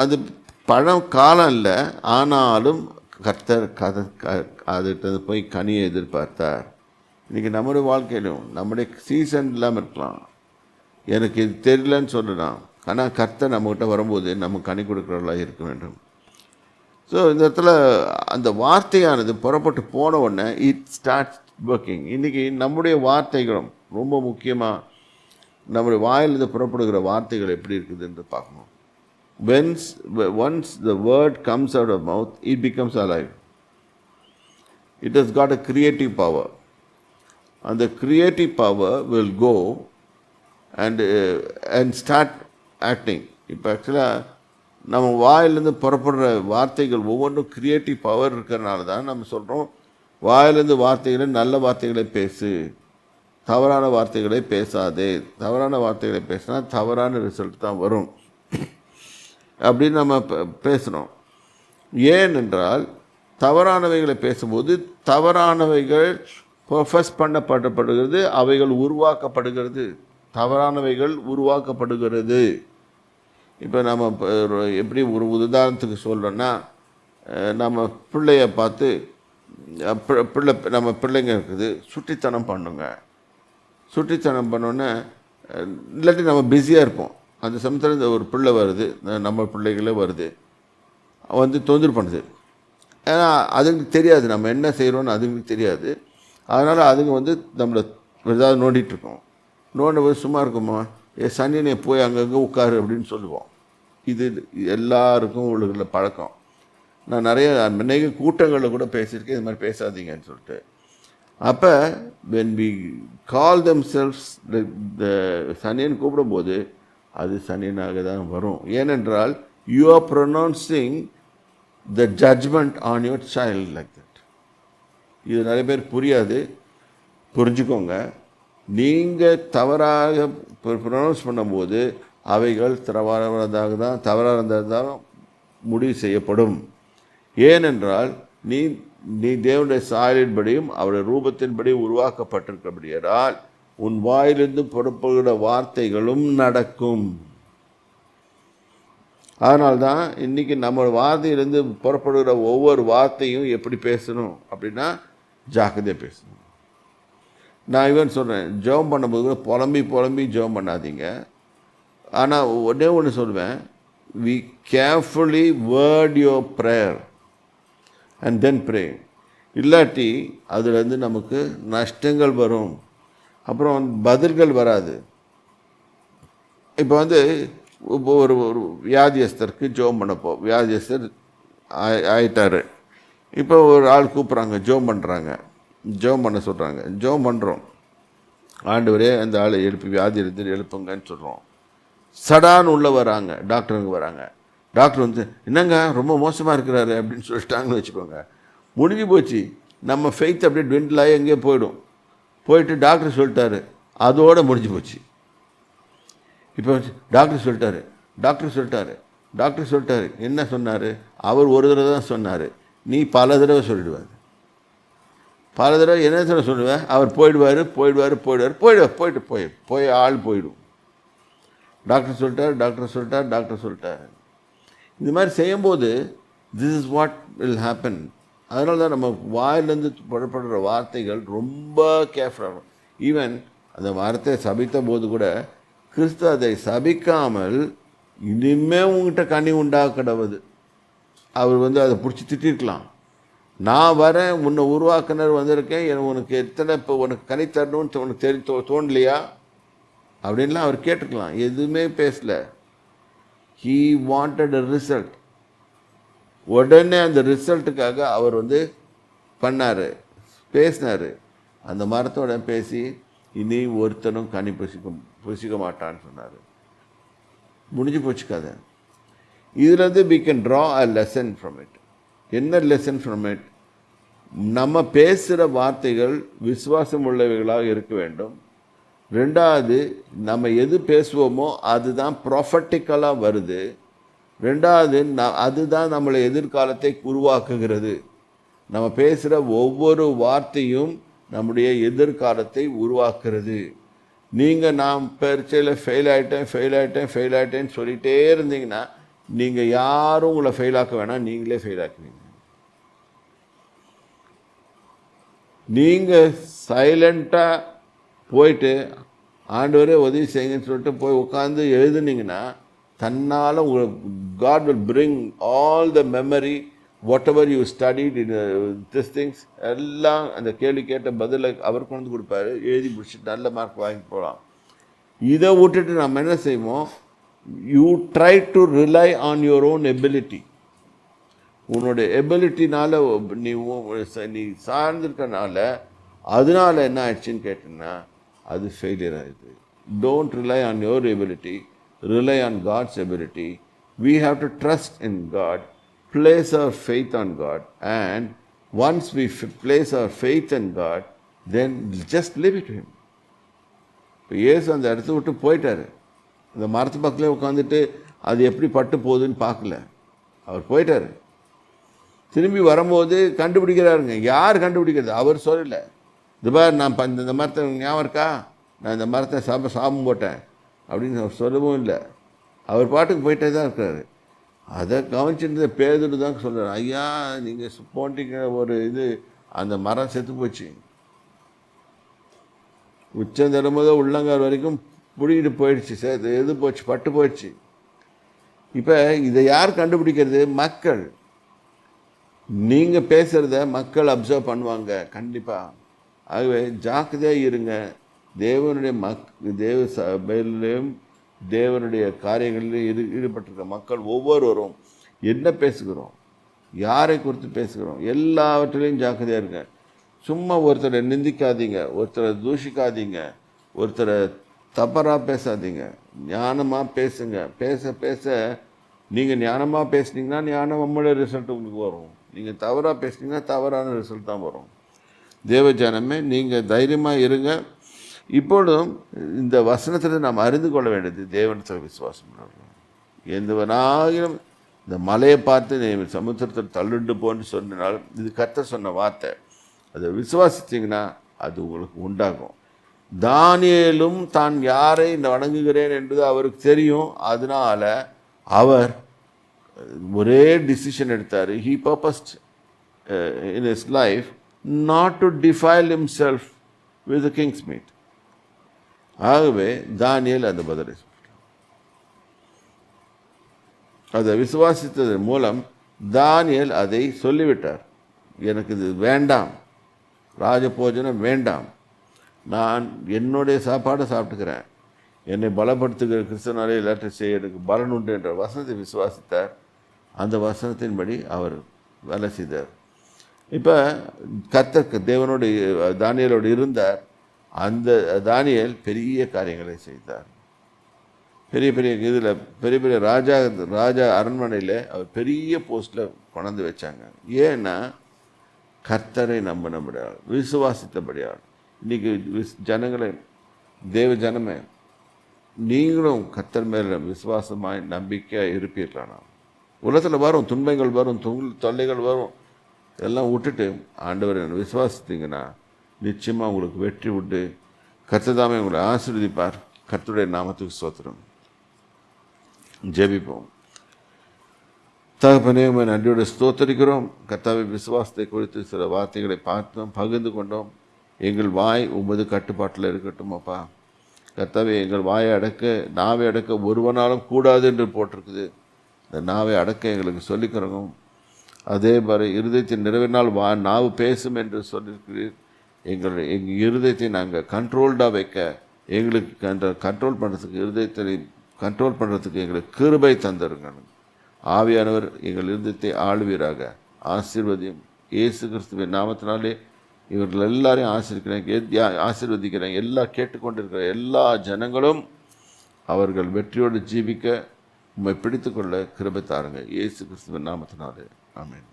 அது பழம் காலம் இல்லை. ஆனாலும் கர்த்தர் கதை அதுகிட்ட போய் கனியை எதிர்பார்த்தார். இன்றைக்கி நம்முடைய வாழ்க்கையிலும் நம்முடைய சீசன் இல்லாமல் இருக்கலாம். எனக்கு இது தெரியலன்னு சொல்லலாம் ஆனால் கர்த்தர் நம்மகிட்ட வரும்போது நம்ம கனி கொடுக்குறவர்களாக இருக்க வேண்டும். ஸோ இந்த இடத்துல அந்த வார்த்தையானது புறப்பட்டு போன உடனே இட் ஸ்டார்ட் ஒர்க்கிங் இன்றைக்கி நம்முடைய வார்த்தைகளும் ரொம்ப முக்கியமாக நம்முடைய வாயிலிருந்து புறப்படுகிற வார்த்தைகள் எப்படி இருக்குதுன்னு பார்க்கணும். Whence once the word comes mouth, it mouth alive. Becomes has it a God a And power அந்த power power will go uh, and start acting இப்போ ஆக்சுவலாக நம்ம வாயிலேருந்து புறப்படுற வார்த்தைகள் ஒவ்வொன்றும் க்ரியேட்டிவ் பவர் இருக்கிறனால தான் நம்ம சொல்கிறோம் வாயிலேருந்து வார்த்தைகளை நல்ல வார்த்தைகளை பேசு. தவறான வார்த்தைகளை பேசாதே. தவறான வார்த்தைகளை பேசினா தவறான ரிசல்ட் தான் வரும். அப்படின்னு நம்ம பே- பேசுகிறோம் ஏனென்றால் தவறானவைகளை பேசும்போது தவறானவைகள் ஃபஸ்ட் பண்ணப்படப்படுகிறது அவைகள் உருவாக்கப்படுகிறது. தவறானவைகள் உருவாக்கப்படுகிறது. இப்போ நம்ம எப்படி ஒரு உதாரணத்துக்கு சொல்கிறோன்னா நம்ம பிள்ளைய பார்த்து பிள்ளை நம்ம பிள்ளைங்க இருக்குது சுட்டித்தனம் பண்ணுங்க. சுட்டித்தனம் பண்ணோன்னே இல்லாட்டி நம்ம பிஸியாக இருப்போம். அந்த சமயத்தில் இந்த ஒரு பிள்ளை வருது நம்ம பிள்ளைகளே வருது. வந்து தொந்தரவு பண்ணுது. ஏன்னா அதுங்களுக்கு தெரியாது. நம்ம என்ன செய்கிறோன்னு அதுங்களுக்கு தெரியாது. அதனால் அதுங்க வந்து நம்மளை ஏதாவது நோண்டிகிட்ருக்கோம் இருக்கோம். நோண்டும் போது சும்மா இருக்குமா? ஏ சனியனை போய் அங்கங்கே உட்காரு அப்படின்னு சொல்லுவோம். இது எல்லாருக்கும் உள்ள பழக்கம். நான் நிறைய அநேக கூட்டங்களில் கூட பேசியிருக்கேன். இது மாதிரி பேசாதீங்கன்னு சொல்லிட்டு. அப்போ when we call themselves the சனியன் கூப்பிடும்போது அது சனியனாக தான் வரும். ஏனென்றால் you are pronouncing the judgement on your child like that இது நிறைய பேர் புரியாது. புரிஞ்சுக்கோங்க. நீங்கள் தவறாக ப்ரொனவுன்ஸ் பண்ணும்போது அவைகள் தவறானதாக தான் தவறாக தான் முடிவு செய்யப்படும். ஏனென்றால் நீ நீ தேவனுடைய சாயலின்படியும் அவருடைய ரூபத்தின்படி உருவாக்கப்பட்டிருக்கிறபடியால் உன் வாயிலிருந்து புறப்படுகிற வார்த்தைகளும் நடக்கும். அதனால்தான் இன்றைக்கி நம்ம வார்த்தையிலேருந்து புறப்படுகிற ஒவ்வொரு வார்த்தையும் எப்படி பேசணும் அப்படின்னா ஜாக்கிரதையாக பேசணும். நான் இவன் சொல்கிறேன் ஜெபம் பண்ணும்போது புலம்பி புலம்பி ஜெபம் பண்ணாதீங்க. ஆனால் ஒன்றே ஒன்று சொல்லுவேன் we carefully word your prayer and then pray இல்லாட்டி அதுலேருந்து நமக்கு நஷ்டங்கள் வரும். அப்புறம் பதில்கள் வராது. இப்போ வந்து இப்போ ஒரு ஒரு வியாதியஸ்தருக்கு ஜோம் பண்ணப்போ வியாதியஸ்தர் ஆயி- ஆயிட்டார். இப்போ ஒரு ஆள் கூப்பிட்றாங்க ஜோம் பண்ணுறாங்க ஜோம் பண்ண சொல்கிறாங்க ஜோம் பண்ணுறோம் ஆண்டவரே அந்த ஆளை எழுப்பி வியாதி இருந்து எழுப்புங்கன்னு சொல்கிறோம் சடான்னு உள்ளே வராங்க டாக்டருங்க வராங்க. டாக்டர் வந்து என்னங்க ரொம்ப மோசமாக இருக்கிறாரு அப்படின்னு சொல்லிட்டாங்கன்னு வச்சுக்கோங்க. முடிஞ்சு போச்சு. நம்ம ஃபெய்த் அப்படியே டுவெண்டில் ஆகி எங்கேயோ போயிடும். போயிட்டு டாக்டர் சொல்லிட்டாரு. அதோடு முடிஞ்சு போச்சு. இப்போ டாக்டர் சொல்லிட்டாரு. டாக்டர் சொல்லிட்டாரு. டாக்டர் சொல்லிட்டாரு. என்ன சொன்னார்? அவர் ஒரு தடவை தான் சொன்னார். நீ பல தடவை சொல்லிடுவார். பல தடவை என்ன தடவை சொல்லுவேன் அவர் போயிடுவார் போயிடுவார் போயிடுவார் போயிடுவார் போயிட்டு போய் போய் ஆள் போயிடும். டாக்டர் சொல்லிட்டார் டாக்டர் சொல்லிட்டார் டாக்டர் சொல்லிட்டார். இந்த மாதிரி செய்யும்போது this is what will happen அதனால தான் நம்ம வாயிலேருந்து புறப்படுற வார்த்தைகள் ரொம்ப கேர்ஃபுல்லாக ஈவன் அந்த வார்த்தையை சபித்த போது கூட கிறிஸ்து அதை சபிக்காமல் இனிமே உங்ககிட்ட கனி உண்டாக்கிடவது. அவர் வந்து அதை பிடிச்சி திட்டிருக்கலாம். நான் வரேன் உன்னை உருவாக்குனர் வந்திருக்கேன் எனக்கு உனக்கு எத்தனை இப்போ உனக்கு கனி தரணும்னு உனக்கு தெரி தோ தோணலையா? அப்படின்லாம் அவர் கேட்டுக்கலாம் எதுவுமே பேசல. ஹீ வாண்டட் அ ரிசல்ட் உடனே அந்த ரிசல்ட்டுக்காக அவர் வந்து பண்ணார் பேசினார். அந்த மரத்தோட பேசி இனி ஒருத்தனும் கனி புசிக்க புசிக்க மாட்டான்னு சொன்னார். முடிஞ்சு போச்சு கதை. இதுலேருந்து we can draw a lesson from it என்ன லெசன் ஃப்ரம் இட் நம்ம பேசுகிற வார்த்தைகள் விசுவாசம் உள்ளவைகளாக இருக்க வேண்டும். ரெண்டாவது நம்ம எது பேசுவோமோ அதுதான் ப்ராஃபட்டிக்கலாக வருது. ரெண்டாவது ந அதுதான் நம்மளை எதிர்காலத்தை உருவாக்குகிறது. நம்ம பேசுகிற ஒவ்வொரு வார்த்தையும் நம்முடைய எதிர்காலத்தை உருவாக்குறது நீங்கள் நான் பரீட்சையில் ஃபெயில் ஆகிட்டேன் ஃபெயில் ஆகிட்டேன் ஃபெயில் ஆகிட்டேன்னு சொல்லிகிட்டே இருந்தீங்கன்னா நீங்கள் யாரும் உங்களை ஃபெயில் ஆக்க வேணாம் நீங்களே ஃபெயில் ஆக்குவீங்க. நீங்கள் சைலண்ட்டாக போயிட்டு ஆண்டவரே உதவி செய்யுங்கன்னு சொல்லிட்டு போய் உட்காந்து எழுதுனீங்கன்னா தன்னால் உங்களுக்கு God will bring all the memory whatever you studied in this things எல்லாம் அந்த கேள்வி கேட்ட பதிலை அவர் கொண்டு வந்து கொடுப்பாரு. எழுதி முடிச்சுட்டு நல்ல மார்க் வாங்கி போகலாம் இதை விட்டுட்டு நம்ம என்ன செய்வோம்? You try to rely on your own ability உன்னோட எபிலிட்டினால நீ உ- நீ சார்ந்திருக்கனால அதனால என்ன ஆயிடுச்சுன்னு கேட்டீங்கன்னா அது ஃபெயிலியர் ஆகிடுது don't rely on your ability rely on God's ability we have to trust in God, place our faith on God, and once we f- place our faith in God, then just leave it to Him. இப்போ இயேசு அந்த இடத்த விட்டு போயிட்டார். அந்த மரத்து பக்கத்தில் உட்காந்துட்டு அது எப்படி பட்டு போகுதுன்னு பார்க்கல. அவர் போயிட்டாரு. திரும்பி வரும்போது கண்டுபிடிக்கிறாருங்க. யார் கண்டுபிடிக்கிறது? அவர் சொல்லலை. இது பார் நான் ப- இந்த மரத்தை ஞாபகம் இருக்கா? நான் இந்த மரத்தை சாப்பிட சாபம் போட்டேன். அப்படின்னு அவர் சொல்லவும் இல்லை. அவர் பாட்டுக்கு போயிட்டே தான் இருக்கிறாரு அதை கவனிச்சிருந்த பேதுரு தான் சொல்கிறார் ஐயா நீங்கள் போட்டிக்கிற ஒரு இது அந்த மரம் செத்து போச்சு. உச்சம் தரும்போதோ உள்ளங்கால் வரைக்கும் புடிக்கிட்டு போயிடுச்சு. சேர்த்து எது போச்சு? பட்டு போயிடுச்சு இப்போ இதை யார் கண்டுபிடிக்கிறது? மக்கள். நீங்கள் பேசுகிறத மக்கள் அப்சர்வ் பண்ணுவாங்க. கண்டிப்பாக ஆகவே ஜாக்கிரதையாக இருங்க. தேவனுடைய மக் தேவ சபையிலையும் தேவனுடைய காரியங்களிலும் ஈடு ஈடுபட்டிருக்க மக்கள் ஒவ்வொருவரும் என்ன பேசுகிறோம்? யாரை குறித்து பேசுகிறோம்? எல்லாவற்றிலையும் ஜாக்கிரதையாக இருங்க. சும்மா ஒருத்தரை நிந்திக்காதீங்க ஒருத்தரை தூஷிக்காதீங்க ஒருத்தரை தப்பராக பேசாதீங்க. ஞானமாக பேசுங்க. பேச பேச நீங்கள் ஞானமாக பேசுனீங்கன்னா ஞானமான ரிசல்ட் உங்களுக்கு வரும். நீங்கள் தவறாக பேசுனீங்கன்னா தவறான ரிசல்ட் தான் வரும். தேவ ஜனமே நீங்கள் தைரியமாக இருங்க. இப்பொழுதும் இந்த வசனத்தில் நாம் அறிந்து கொள்ள வேண்டியது தேவனத்தில் விசுவாசம் எந்தவனாகிலும் இந்த மலையை பார்த்து நீ சமுத்திரத்தில் தள்ளுண்டு போன்னு சொன்னால் இது கத்த சொன்ன வார்த்தை. அதை விசுவாசித்தீங்கன்னா அது உங்களுக்கு உண்டாகும். தானியலும் தான் யாரை இந்த வணங்குகிறேன் என்பது அவருக்கு தெரியும். அதனால அவர் ஒரே டிசிஷன் எடுத்தார். He purposed in his life not to defile himself with king's meat ஆகவே தானியல் அந்த பதிலை அதை விசுவாசித்ததன் மூலம் தானியல் அதை சொல்லிவிட்டார். எனக்கு இது வேண்டாம். ராஜபோஜனம் வேண்டாம். நான் என்னுடைய சாப்பாடை சாப்பிட்டுக்கிறேன். என்னை பலப்படுத்துகிற கிறிஸ்தனாலே எல்லாத்தையும் செய்ய எனக்கு பலன் உண்டு என்ற வசனத்தை விசுவாசித்தார். அந்த வசனத்தின்படி அவர் வேலை செய்தார். இப்போ கர்த்தர் தேவனோடு தானியலோடு இருந்தார். அந்த தானியல் பெரிய காரியங்களை செய்தார். பெரிய பெரிய இதில் பெரிய பெரிய ராஜா ராஜா அரண்மனையில் அவர் பெரிய போஸ்ட்டில் கொண்டாந்து வச்சாங்க. ஏன்னா கர்த்தரை நம்பினபடியால் விசுவாசித்தபடியால். இன்றைக்கி விஸ் ஜனங்களை தேவ ஜனமே நீங்களும் கர்த்தர் மேலே விசுவாசமாய் நம்பிக்கையாக இருப்பீர்களானா உலகத்தில் வரும் துன்பங்கள் வரும் தொல் தொல்லைகள் வரும். எல்லாம் விட்டுட்டு ஆண்டவரை விசுவாசித்தீங்கன்னா நிச்சயமாக உங்களுக்கு வெற்றி உண்டு. கர்த்ததாமே உங்களை ஆசீர்வதிப்பார். கர்த்தருடைய நாமத்துக்கு சோத்திரம் ஜெபிப்போம். தகப்பனே உம்மை நன்றியோடு ஸ்தோத்தரிக்கிறோம். கர்த்தாவை விசுவாசத்தை குறித்து சில வார்த்தைகளை பார்த்தோம் பகிர்ந்து கொண்டோம். எங்கள் வாய் உமது கட்டுப்பாட்டில் இருக்கட்டும் அப்பா. கர்த்தாவை எங்கள் வாயை அடக்க நாவை அடக்க ஒருவனாலும் கூடாது என்று போட்டிருக்குது. இந்த நாவை அடக்க எங்களுக்கு சொல்லிக்கிறோம் அதே மாதிரி இருதயத்தின் நிறைவினால் வா நாவு பேசும் என்று சொல்லியிருக்கிறீர். எங்கள் எங்கள் இருதயத்தை நாங்கள் கண்ட்ரோல்டாக வைக்க எங்களுக்கு கண்ட்ரோல் பண்ணுறதுக்கு இருதயத்தை கண்ட்ரோல் பண்ணுறதுக்கு எங்களுக்கு கிருபை தந்துருங்க ஆவியானவர் எங்கள் இருதயத்தை ஆளுவீராக. ஆசீர்வதியும் இயேசு கிறிஸ்துவின் நாமத்தினாலே இவர்கள் எல்லாரையும் ஆசிரிக்கிறேன் ஆசீர்வதிக்கிறேன். எல்லா கேட்டுக்கொண்டிருக்கிற எல்லா ஜனங்களும் அவர்கள் வெற்றியோடு ஜீவிக்க உண்மை பிடித்துக்கொள்ள கிருபை தாருங்க இயேசு கிறிஸ்துவின் நாமத்தினாலே. ஆமீன்.